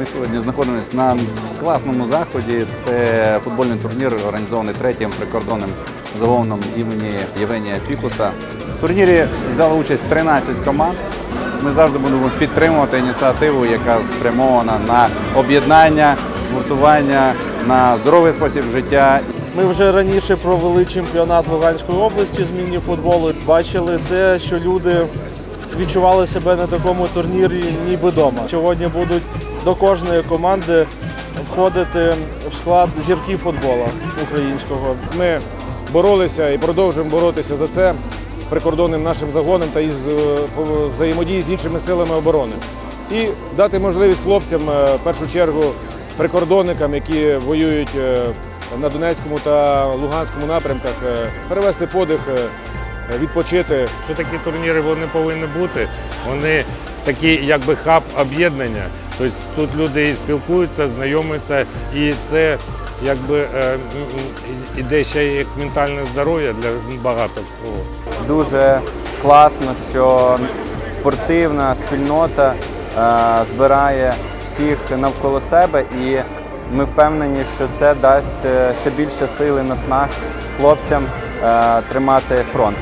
Ми сьогодні знаходимося на класному заході. Це футбольний турнір, організований третім прикордонним загоном імені Євгенія Пікуса. В турнірі взяли участь 13 команд. Ми завжди будемо підтримувати ініціативу, яка спрямована на об'єднання, згуртування, на здоровий спосіб життя. Ми вже раніше провели чемпіонат Луганської області з міні-футболу. Бачили те, що люди відчували себе на такому турнірі ніби вдома. Сьогодні будуть до кожної команди входити в склад зірки футболу українського. Ми боролися і продовжуємо боротися за це прикордонним нашим загоном та із е, взаємодії з іншими силами оборони. І дати можливість хлопцям, е, в першу чергу, прикордонникам, які воюють е, на Донецькому та Луганському напрямках, перевести подих, відпочити. що такі турніри вони повинні бути. Вони такі, якби хаб об'єднання. Тобто тут люди і спілкуються, знайомляться, і це якби е, іде ще як ментальне здоров'я для багато кого. Дуже класно, що спортивна спільнота е, збирає всіх навколо себе, і ми впевнені, що це дасть е, ще більше сили наснаг хлопцям е, тримати фронт.